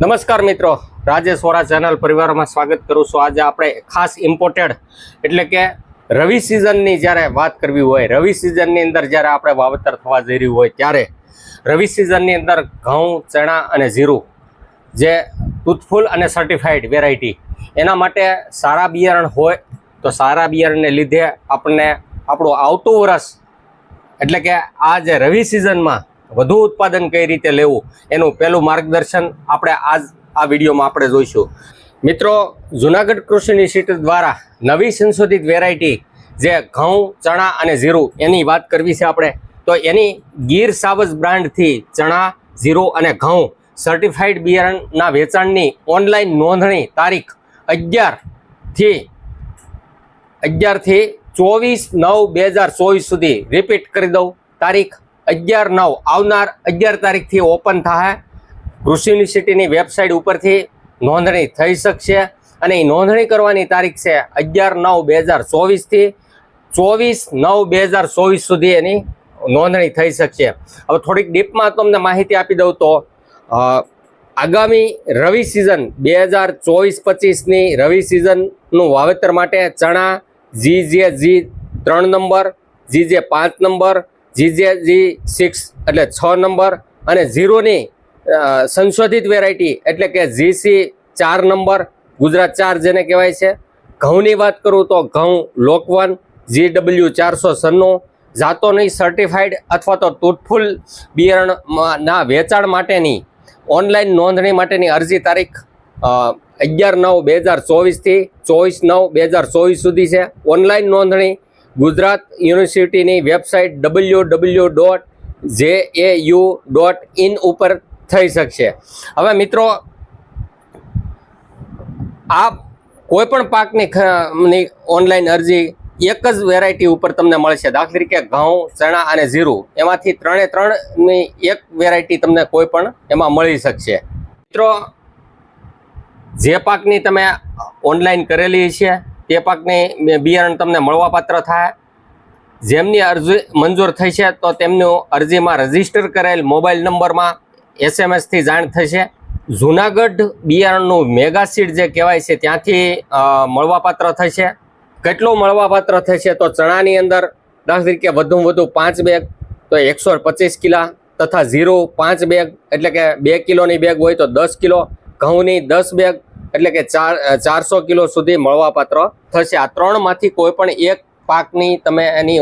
નમસ્કાર મિત્રો, રાજેશ વોરા ચેનલ પરિવારમાં સ્વાગત કરું છું. આજે આપણે ખાસ ઇમ્પોર્ટેડ એટલે કે રવિ સિઝનની જ્યારે વાત કરવી હોય, રવિ સિઝનની અંદર જ્યારે આપણે વાવેતર થવા જઈ રહ્યું હોય ત્યારે રવિ સિઝનની અંદર ઘઉં, ચણા અને જીરું જે ટૂથફુલ અને સર્ટિફાઈડ વેરાયટી એના માટે સારા બિયારણ હોય તો સારા બિયારણને લીધે આપણને આપણું આવતું વરસ એટલે કે આ જે રવિ સિઝનમાં વધુ ઉત્પાદન કઈ રીતે લેવું એનું પહેલું માર્ગદર્શન આપણે આજ આ વિડીયોમાં આપણે જોઈશું. મિત્રો, જુનાગઢ કૃષિ ઇન્સ્ટિટ્યૂટ દ્વારા નવી સંશોધિત વેરાયટી જે ઘઉં, ચણા અને જીરું એની વાત કરવી છે આપણે, તો એની ગીર સાવજ બ્રાન્ડથી ચણા, જીરું અને ઘઉં સર્ટિફાઈડ બિયારણના વેચાણની ઓનલાઈન નોંધણી તારીખ અગિયારથી અગિયારથી ચોવીસ નવ બે હજાર ચોવીસ સુધી રિપીટ કરી દઉં. તારીખ અગિયાર નવ આવનાર અગિયાર તારીખથી ઓપન થશે કૃષિ યુનિવર્સિટીની વેબસાઇટ ઉપરથી નોંધણી થઈ શકશે અને એ નોંધણી કરવાની તારીખ છે અગિયાર નવ બે હજાર ચોવીસથી ચોવીસ નવ બે હજાર ચોવીસ સુધી એની નોંધણી થઈ શકશે. હવે થોડીક ડીપમાં તમને માહિતી આપી દઉં તો આગામી રવિ સિઝન બે હજાર ચોવીસ પચીસની રવિ સિઝનનું વાવેતર માટે ચણા, જી જે, જી ત્રણ નંબર, જી જે પાંચ નંબર જી જે જી સિક્સ એટલે છ નંબર અને ઝીરોની સંશોધિત વેરાયટી એટલે કે જીસી ચાર નંબર, ગુજરાત ચાર જેને કહેવાય છે. ઘઉંની વાત કરું તો ઘઉં લોકવન જી ડબલ્યુ ચારસો સન્નું જાતોની સર્ટિફાઈડ અથવા તો તૂટફૂલ બિયારણના વેચાણ માટેની, ઓનલાઈન નોંધણી માટેની અરજી તારીખ અગિયાર નવ બે હજાર ચોવીસથી ચોવીસ નવ બે હજાર ચોવીસ સુધી છે. ઓનલાઈન નોંધણી ગુજરાત યુનિવર્સિટીની વેબસાઇટ ડબલ્યુ ડબલ્યુ ડોટ જે એ યુ ડોટ ઇન ઉપર થઈ શકશે. હવે મિત્રો, આ કોઈપણ પાકની ઓનલાઈન અરજી એક જ વેરાયટી ઉપર તમને મળશે. દાખલા તરીકે ઘઉં, ચણા અને જીરું, એમાંથી ત્રણે ત્રણની એક વેરાયટી તમને કોઈ પણ એમાં મળી શકશે. મિત્રો, જે પાકની તમે ઓનલાઈન કરેલી છે તે પાકની બિયારણ તમને મળવાપાત્ર થાય. જેમની અરજી મંજૂર થઈ છે, તો તેમનું અરજીમાં રજિસ્ટર કરેલ મોબાઈલ નંબરમાં એસએમએસથી જાણ થશે. જુનાગઢ બિયારણનું મેગા સીડ જે કહેવાય છે, ત્યાંથી મળવાપાત્ર થશે. કેટલું મળવાપાત્ર થશે તો ચણાની અંદર દાખલા તરીકે વધુમાં વધુ પાંચ બેગ, તો એકસો પચીસ કિલા તથા ઝીરો પાંચ બેગ, એટલે કે બે કિલોની બેગ હોય તો દસ કિલો, ઘઉંની દસ બેગ એટલે કે ચાર ચારસો કિલો સુધી મળવાપાત્ર થશે. આ ત્રણમાંથી કોઈ પણ એક પાકની તમે એની